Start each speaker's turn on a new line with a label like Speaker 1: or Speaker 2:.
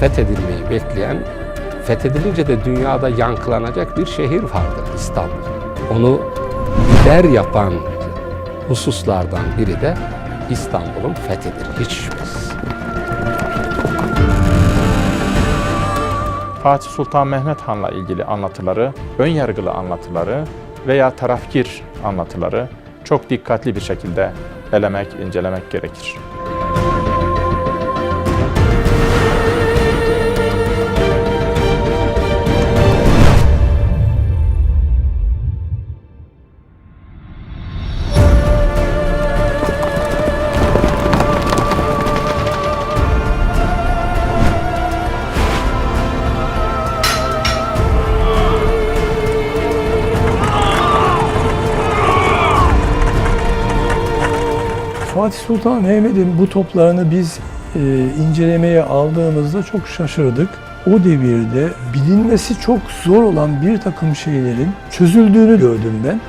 Speaker 1: fethedilmeyi bekleyen, fethedilince de dünyada yankılanacak bir şehir vardır İstanbul. Onu lider yapan hususlardan biri de İstanbul'un fethidir hiç şüphesiz.
Speaker 2: Fatih Sultan Mehmet Han'la ilgili anlatıları, ön yargılı anlatıları veya tarafkir anlatıları çok dikkatli bir şekilde elemek, incelemek gerekir.
Speaker 3: Fatih Sultan Mehmet'in bu toplarını biz e, incelemeye aldığımızda çok şaşırdık. O devirde bilinmesi çok zor olan bir takım şeylerin çözüldüğünü gördüm ben.